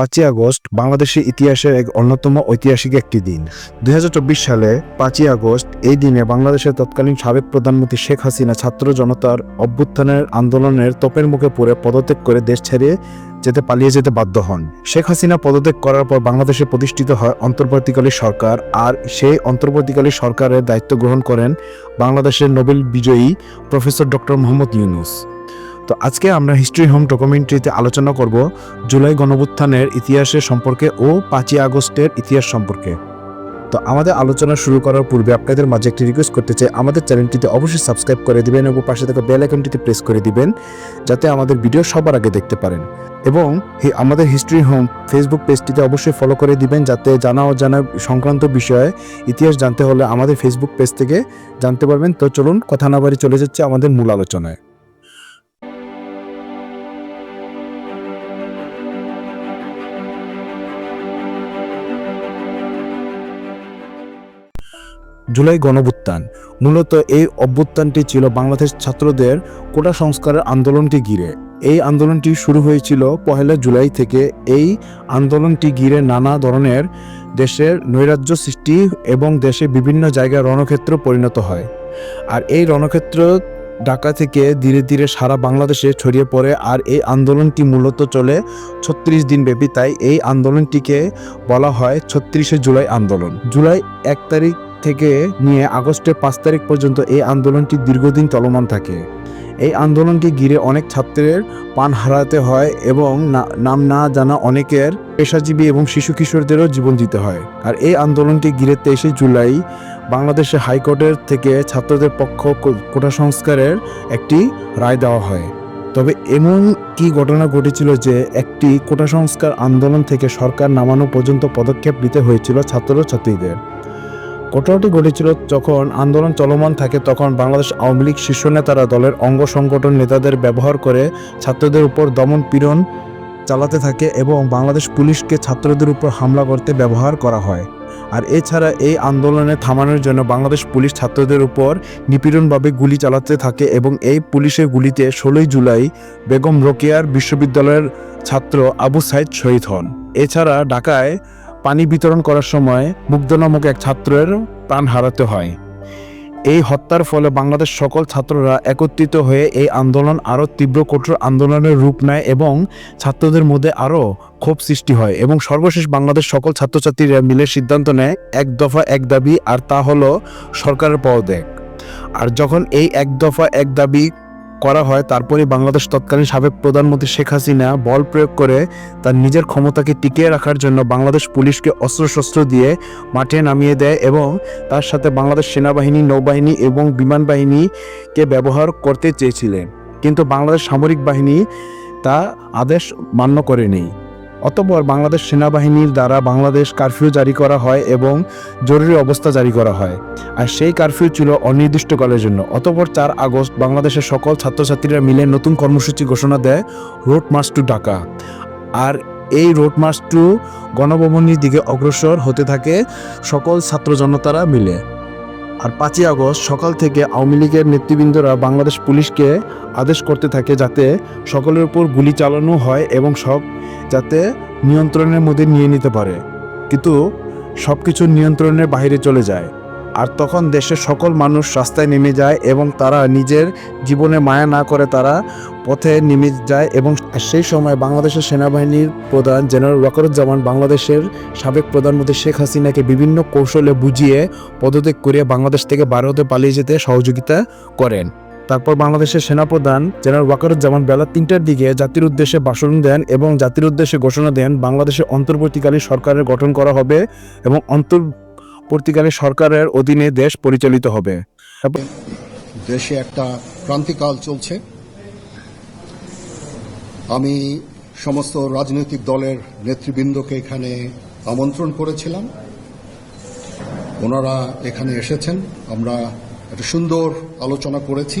পাঁচই আগস্ট বাংলাদেশের ইতিহাসের এক অন্যতম ঐতিহাসিক একটি দিন। দুই হাজার চব্বিশ সালে পাঁচই আগস্ট এই দিনে বাংলাদেশের তৎকালীন সাবেক প্রধানমন্ত্রী শেখ হাসিনা ছাত্র জনতার অভ্যুত্থানের আন্দোলনের তোপের মুখে পড়ে পদত্যাগ করে দেশ ছেড়ে যেতে পালিয়ে যেতে বাধ্য হন। শেখ হাসিনা পদত্যাগ করার পর বাংলাদেশে প্রতিষ্ঠিত হয় অন্তর্বর্তীকালীন সরকার আর সেই অন্তর্বর্তীকালীন সরকারের দায়িত্ব গ্রহণ করেন বাংলাদেশের নোবেল বিজয়ী প্রফেসর ডক্টর মোহাম্মদ ইউনুস। তো আজকে আমরা হিস্ট্রি হোম ডকুমেন্টারিতে আলোচনা করব জুলাই গণভুত্থানের ইতিহাসের সম্পর্কে ও পাঁচই আগস্টের ইতিহাস সম্পর্কে। তো আমাদের আলোচনা শুরু করার পূর্বে আপনাদের মাঝে একটি রিকোয়েস্ট করতে চাই, আমাদের চ্যানেলটিতে অবশ্যই সাবস্ক্রাইব করে দিবেন এবং পাশে থাকা বেল আইকনটিতে প্রেস করে দিবেন, যাতে আমাদের ভিডিও সবার আগে দেখতে পারেন। এবং আমাদের হিস্ট্রি হোম ফেসবুক পেজটিতে অবশ্যই ফলো করে দিবেন, যাতে জানা অজানা সংক্রান্ত বিষয়ে ইতিহাস জানতে হলে আমাদের ফেসবুক পেজ থেকে জানতে পারবেন। তো চলুন, কথা না বাড়ি চলে যাচ্ছে আমাদের মূল আলোচনায়। জুলাই গণভুত্থান। মূলত এই অভ্যুত্থানটি ছিল বাংলাদেশ ছাত্রদের কোটা সংস্কারের আন্দোলনটি ঘিরে। এই আন্দোলনটি শুরু হয়েছিল পহেলা জুলাই থেকে। এই আন্দোলনটি ঘিরে নানা ধরনের দেশের নৈরাজ্য সৃষ্টি এবং দেশে বিভিন্ন জায়গায় রণক্ষেত্র পরিণত হয়। আর এই রণক্ষেত্র ঢাকা থেকে ধীরে ধীরে সারা বাংলাদেশে ছড়িয়ে পড়ে। আর এই আন্দোলনটি মূলত চলে ছত্রিশ দিন ব্যাপী। তাই এই আন্দোলনটিকে বলা হয় ছত্রিশে জুলাই আন্দোলন। জুলাই এক তারিখ থেকে নিয়ে আগস্টের পাঁচ তারিখ পর্যন্ত এই আন্দোলনটি দীর্ঘদিন চলমান থাকে। এই আন্দোলনকে ঘিরে অনেক ছাত্রের পান হারাতে হয় এবং নাম না জানা অনেকের পেশাজীবী এবং শিশু কিশোরদেরও জীবন দিতে হয়। আর এই আন্দোলনটি ঘিরে তেইশে জুলাই বাংলাদেশে হাইকোর্টের থেকে ছাত্রদের পক্ষ কোটা সংস্কারের একটি রায় দেওয়া হয়। তবে এমন কি ঘটনা ঘটেছিল যে একটি কোটা সংস্কার আন্দোলন থেকে সরকার নামানো পর্যন্ত পদক্ষেপ নিতে হয়েছিল ছাত্র ছাত্রীদের? ঘটনাটি ঘটেছিল যখন আন্দোলন চলমান থাকে, তখন বাংলাদেশ আওয়ামী লীগ শীর্ষ নেতারা দলের অঙ্গ সংগঠন নেতাদের ব্যবহার করে ছাত্রদের উপর দমন পীড়ন চালাতে থাকে এবং বাংলাদেশ পুলিশকে ছাত্রদের উপর হামলা করতে ব্যবহার করা হয়। আর এছাড়া এই আন্দোলনে থামানোর জন্য বাংলাদেশ পুলিশ ছাত্রদের উপর নিপীড়নভাবে গুলি চালাতে থাকে এবং এই পুলিশের গুলিতে ষোলোই জুলাই বেগম রোকেয়ার বিশ্ববিদ্যালয়ের ছাত্র আবু সাইদ শহীদ হন। এছাড়া ঢাকায় পানি বিতরণ করার সময় মুগ্ধ নামক এক ছাত্রের প্রাণ হারাতে হয়। এই হত্যার ফলে বাংলাদেশ সকল ছাত্ররা একত্রিত হয়ে এই আন্দোলন আরও তীব্র কঠোর আন্দোলনের রূপ নেয় এবং ছাত্রদের মধ্যে আরও ক্ষোভ সৃষ্টি হয় এবং সর্বশেষ বাংলাদেশ সকল ছাত্রছাত্রীরা মিলে সিদ্ধান্ত নেয়, এক দফা এক দাবি আর তা হলো সরকারের পদত্যাগ। আর যখন এই এক দফা এক দাবি করা হয় তারপরে বাংলাদেশ তৎকালীন সাবেক প্রধানমন্ত্রী শেখ হাসিনা বল প্রয়োগ করে তার নিজের ক্ষমতাকে টিকিয়ে রাখার জন্য বাংলাদেশ পুলিশকে অস্ত্রশস্ত্র দিয়ে মাঠে নামিয়ে দেয় এবং তার সাথে বাংলাদেশ সেনাবাহিনী, নৌবাহিনী এবং বিমান বাহিনীকে ব্যবহার করতে চেয়েছিলেন। কিন্তু বাংলাদেশ সামরিক বাহিনী তা আদেশ মান্য করেনি। অতঃপর বাংলাদেশ সেনাবাহিনীর দ্বারা বাংলাদেশ কারফিউ জারি করা হয় এবং জরুরি অবস্থা জারি করা হয়। আর সেই কারফিউ ছিল অনির্দিষ্টকালের জন্য। অতঃপর চার আগস্ট বাংলাদেশের সকল ছাত্রছাত্রীরা মিলে নতুন কর্মসূচি ঘোষণা দেয় রোড মার্চ টু ঢাকা। আর এই রোড মার্চ টু গণভবনের দিকে অগ্রসর হতে থাকে সকল ছাত্র জনতারা মিলে। আর পাঁচই আগস্ট সকাল থেকে আওয়ামী লীগের নেতৃবৃন্দরা বাংলাদেশ পুলিশকে আদেশ করতে থাকে যাতে সকলের উপর গুলি চালানো হয় এবং সব যাতে নিয়ন্ত্রণের মধ্যে নিয়ে নিতে পারে। কিন্তু সব কিছু নিয়ন্ত্রণের বাইরে চলে যায়। আর তখন দেশের সকল মানুষ রাস্তায় নেমে যায় এবং তারা নিজের জীবনে মায়া না করে তারা পথে নেমে যায় এবং সেই সময় বাংলাদেশের সেনাবাহিনীর প্রধান জেনারেল ওয়াকারুজ্জামান বাংলাদেশের সাবেক প্রধানমন্ত্রী শেখ হাসিনাকে বিভিন্ন কৌশলে বুঝিয়ে পদত্যাগ করিয়ে বাংলাদেশ থেকে ভারতে পালিয়ে যেতে সহযোগিতা করেন। তারপর বাংলাদেশের সেনাপ্রধান জেনারেল ওয়াকারুজ্জামান বেলা তিনটার দিকে জাতির উদ্দেশ্যে ভাষণ দেন এবং জাতির উদ্দেশ্যে ঘোষণা দেন বাংলাদেশে অন্তর্বর্তীকালীন সরকারের গঠন করা হবে এবং অন্তর্বর্তীকালীন সরকারের অধীনে দেশ পরিচালিত হবে। দেশে একটা ক্রান্তিকাল চলছে। আমি সমস্ত রাজনৈতিক দলের নেতৃবৃন্দকে এখানে আমন্ত্রণ করেছিলাম। ওনারা এখানে এসেছেন। আমরা একটা সুন্দর আলোচনা করেছি।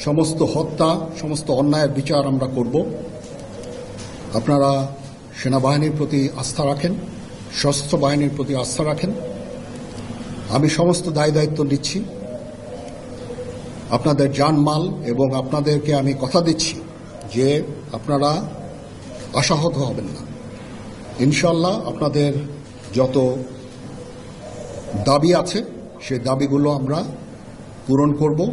সমস্ত হত্যা, সমস্ত অন্যায়ের বিচার আমরা করব। আপনারা সেনাবাহিনীর প্রতি আস্থা রাখেন, সশস্ত্র বাহিনীর প্রতি আস্থা রাখেন। আমি সমস্ত দায় দায়িত্ব নিচ্ছি। আপনাদের জানমাল এবং আপনাদেরকে আমি কথা দিচ্ছি যে আপনারা আশাহত হবেন না। ইনশাল্লাহ আপনাদের যত দাবি আছে সেই দাবিগুলো আমরা পূরণ করব।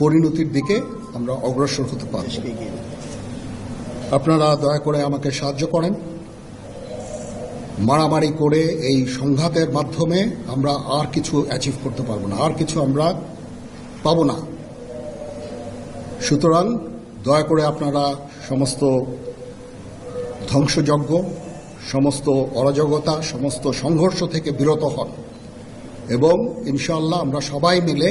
পরিণতির দিকে আমরা অগ্রসর হতে পারব। আপনারা দয়া করে আমাকে সাহায্য করেন। মারামারি করে এই সংঘাতের মাধ্যমে আমরা আর কিছু অ্যাচিভ করতে পারব না আর কিছু আমরা পাবো না। সুতরাং দয়া করে আপনারা সমস্ত ধ্বংসযজ্ঞ সমস্ত অরাজকতা সমস্ত সংঘর্ষ থেকে বিরত হন এবং ইনশাআল্লাহ আমরা সবাই মিলে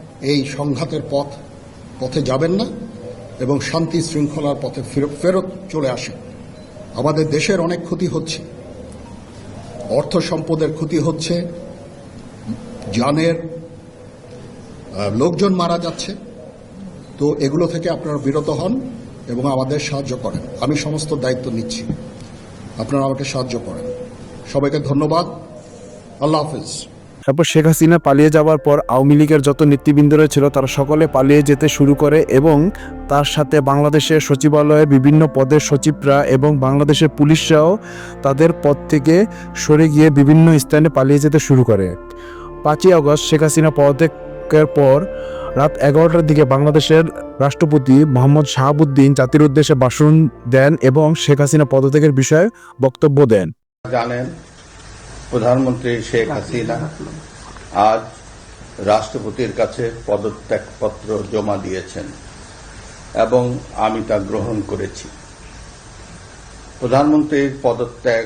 এই সংঘাতের পথ, পথে যাবেন না এবং শান্তি শৃঙ্খলার পথে ফের- ফেরত চলে আসেন। আমাদের দেশের অনেক ক্ষতি হচ্ছে। অর্থ সম্পদের ক্ষতি হচ্ছে জানের লোকজন মারা যাচ্ছে। তো এগুলো থেকে আপনারা বিরত হন এবং আমাদের সাহায্য করেন। আমি সমস্ত দায়িত্ব নিচ্ছি। আপনারা আমাকে সাহায্য করেন। সবাইকে ধন্যবাদ। আল্লাহ হাফিজ। তারপর শেখ হাসিনা পালিয়ে যাওয়ার পর আওয়ামী লীগের যত নেতৃবৃন্দরা ছিল তারা সকলে পালিয়ে যেতে শুরু করে এবং তার সাথে বাংলাদেশের সচিবালয়ের বিভিন্ন পদের সচিবরা এবং বাংলাদেশের পুলিশরাও তাদের পদ থেকে সরে গিয়ে বিভিন্ন স্থানে পালিয়ে যেতে শুরু করে। পাঁচই আগস্ট শেখ হাসিনা পদত্যাগের পর রাত এগারোটার দিকে বাংলাদেশের রাষ্ট্রপতি মোহাম্মদ শাহাবুদ্দিন জাতির উদ্দেশ্যে ভাষণ দেন এবং শেখ হাসিনা পদত্যাগের বিষয়ে বক্তব্য দেন। জানেন প্রধানমন্ত্রী শেখ হাসিনা আজ রাষ্ট্রপতির কাছে পদত্যাগপত্র জমা দিয়েছেন এবং আমি তা গ্রহণ করেছি। প্রধানমন্ত্রীর পদত্যাগ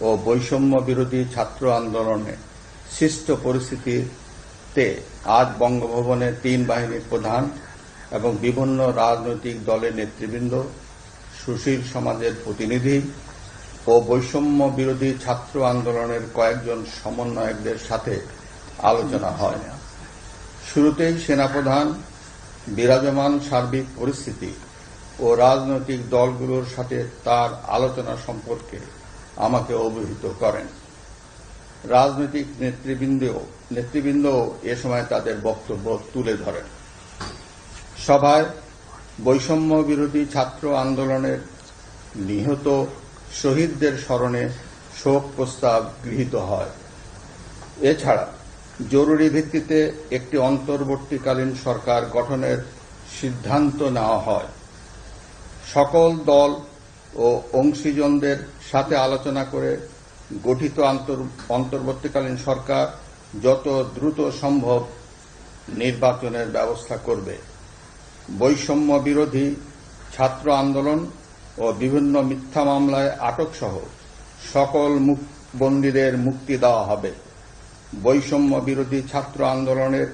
ও বৈষম্য বিরোধী ছাত্র আন্দোলনে সৃষ্ট পরিস্থিতিতে আজ বঙ্গভবনে তিন বাহিনীর প্রধান এবং বিভিন্ন রাজনৈতিক দলের নেতৃবৃন্দ, সুশীল সমাজের প্রতিনিধি ও বৈষম্য বিরোধী ছাত্র আন্দোলনের কয়েকজন সমন্বয়কদের সাথে আলোচনা হয়। শুরুতেই সেনাপ্রধান, বিরাজমান সার্বিক পরিস্থিতি ও রাজনৈতিক দলগুলোর সাথে তার আলোচনা সম্পর্কে আমাকে অবহিত করেন। রাজনৈতিক নেতৃবৃন্দও নেতৃবৃন্দও এ সময় তাদের বক্তব্য তুলে ধরেন। সভায় বৈষম্য বিরোধী ছাত্র আন্দোলনের নিহত শহীদদের স্মরণে শোক প্রস্তাব গৃহীত হয়। এছাড়া জরুরি ভিত্তিতে একটি অন্তর্বর্তীকালীন সরকার গঠনের সিদ্ধান্ত নেওয়া হয়। সকল দল ও অংশীজনদের সাথে আলোচনা করে গঠিত অন্তর্বর্তীকালীন সরকার যত দ্রুত সম্ভব নির্বাচনের ব্যবস্থা করবে। বৈষম্য বিরোধী ছাত্র আন্দোলন ও বিভিন্ন মিথ্যা মামলায় আটক সহ সকল বন্দীদের মুক্তি দেওয়া হবে। বৈষম্য বিরোধী ছাত্র আন্দোলনের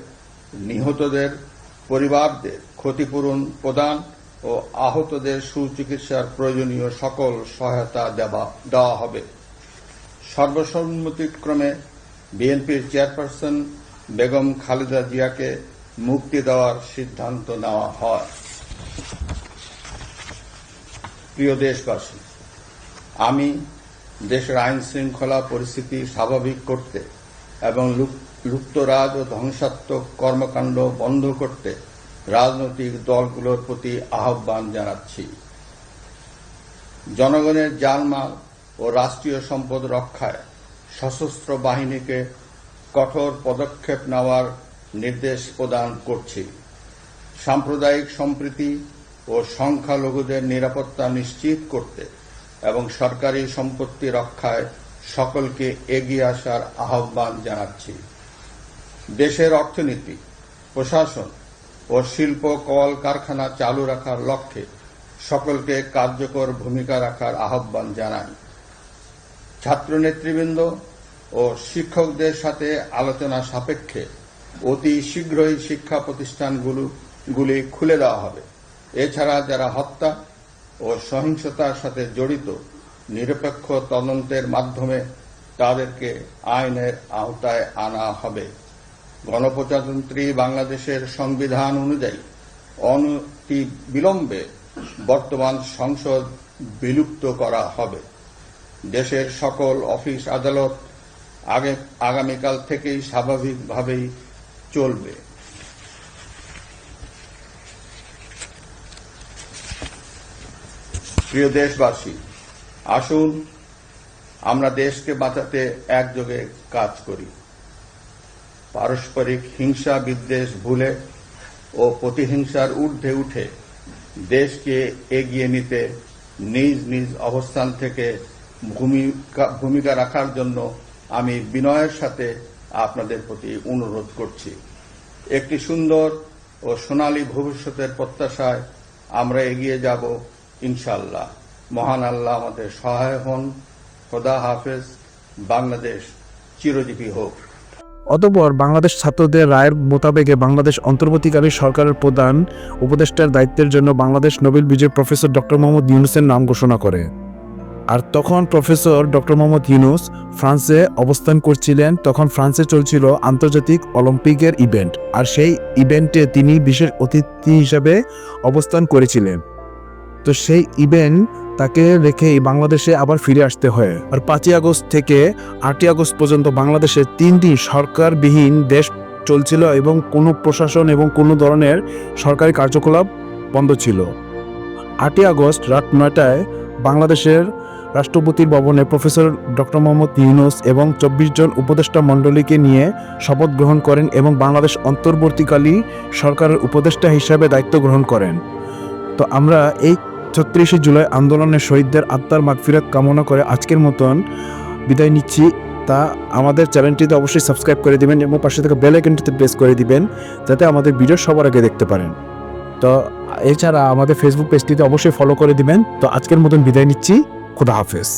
নিহতদের, পরিবারদের ক্ষতিপূরণ প্রদান ও আহতদের সুচিকিৎসার প্রয়োজনীয় সকল সহায়তা দেওয়া হবে। সর্বসম্মতিক্রমে বিএনপির চেয়ারপারসন বেগম খালেদা জিয়াকে মুক্তি দেওয়ার সিদ্ধান্ত নেওয়া হয়। প্রিয় দেশবাসী, আমি দেশের আইন শৃঙ্খলা পরিস্থিতি স্বাভাবিক করতে এবং লুপ- লুপ্তরাজ ও ধ্বংসাত্মক কর্মকাণ্ড বন্ধ করতে রাজনৈতিক দলগুলোর প্রতি আহ্বান জানাচ্ছি। জনগণের জানমাল ও রাষ্ট্রীয় সম্পদ রক্ষায় সশস্ত্র বাহিনীকে কঠোর পদক্ষেপ নেওয়ার নির্দেশ প্রদান করছি। সাম্প্রদায়িক সম্প্রীতি ও সংখ্যালঘুদের নিরাপত্তা নিশ্চিত করতে এবং সরকারি সম্পত্তি রক্ষায় সকলকে এগিয়ে আসার আহ্বান জানাচ্ছি। দেশের অর্থনীতি, প্রশাসন ও শিল্প কল কারখানা চালু রাখার লক্ষ্যে সকলকে কার্যকর ভূমিকা রাখার আহ্বান জানাই। ছাত্র নেতৃবৃন্দ ও শিক্ষকদের সাথে আলোচনা সাপেক্ষে অতি শীঘ্রই শিক্ষা প্রতিষ্ঠানগুলো, গুলি খুলে দেওয়া হবে। এছাড়া যারা হত্যা ও সহিংসতার সাথে জড়িত, নিরপেক্ষ তদন্তের মাধ্যমে তাদেরকে আইনের আওতায় আনা হবে। গণপ্রজাতন্ত্রী বাংলাদেশের সংবিধান অনুযায়ী অনতি বিলম্বে বর্তমান সংসদ বিলুপ্ত করা হবে। দেশের সকল অফিস আদালত আগে আগামীকাল থেকেই স্বাভাবিকভাবেই চলবে। প্রিয় দেশবাসী, আসুন আমরা দেশকে বাঁচাতে একযোগে কাজ করি। পারস্পরিক হিংসা বিদ্বেষ ভুলে ও প্রতিহিংসার ঊর্ধ্বে উঠে দেশকে এগিয়ে নিতে নিজ নিজ অবস্থান থেকে ভূমিকা রাখার জন্য আমি বিনয়ের সাথে আপনাদের প্রতি অনুরোধ করছি। একটি সুন্দর ও সোনালী ভবিষ্যতের প্রত্যাশায় আমরা এগিয়ে যাব ইনশাল্লাহ মহান আল্লাহ আমাদের সহায় হন, খোদা হাফেজ, বাংলাদেশ চিরজীবী হোক। অতঃপর বাংলাদেশ ছাত্রদের রায়ের মোতাবেকে বাংলাদেশ অন্তর্বর্তীকালীন সরকারের প্রধান উপদেষ্টার দায়িত্বের জন্য বাংলাদেশ নোবেল বিজয়ী প্রফেসর ডক্টর মোহাম্মদ ইউনুসের নাম ঘোষণা করে। আর তখন প্রফেসর ডক্টর মোহাম্মদ ইউনুস ফ্রান্সে অবস্থান করছিলেন, তখন ফ্রান্সে চলছিল আন্তর্জাতিক অলিম্পিকের ইভেন্ট। আর সেই ইভেন্টে তিনি বিশেষ অতিথি হিসাবে অবস্থান করেছিলেন। তো সেই ইভেন্ট তাকে রেখে বাংলাদেশে আবার ফিরে আসতে হয়। আর পাঁচই আগস্ট থেকে আটই আগস্ট পর্যন্ত বাংলাদেশে তিনটি সরকারবিহীন দেশ চলছিল এবং কোনো প্রশাসন এবং কোনো ধরনের সরকারি কার্যকলাপ বন্ধ ছিল। আটই আগস্ট রাত নয়টায় বাংলাদেশের রাষ্ট্রপতির ভবনে প্রফেসর ডক্টর মোহাম্মদ ইউনুস এবং চব্বিশ জন উপদেষ্টা মণ্ডলীকে নিয়ে শপথ গ্রহণ করেন এবং বাংলাদেশ অন্তর্বর্তীকালী সরকারের উপদেষ্টা হিসাবে দায়িত্ব গ্রহণ করেন। তো আমরা এই ছত্রিশে জুলাই আন্দোলনের শহীদদের আত্মার মাগফিরাত কামনা করে আজকের মতন বিদায় নিচ্ছি। তা আমাদের চ্যানেলটিতে অবশ্যই সাবস্ক্রাইব করে দিবেন এবং পাশে থেকে বেল আইকনটিতে প্রেস করে দিবেন যাতে আমাদের ভিডিও সবার আগে দেখতে পারেন। তো এছাড়া আমাদের ফেসবুক পেজটিতে অবশ্যই ফলো করে দিবেন। তো আজকের মতন বিদায় নিচ্ছি। খুদা হাফেজ।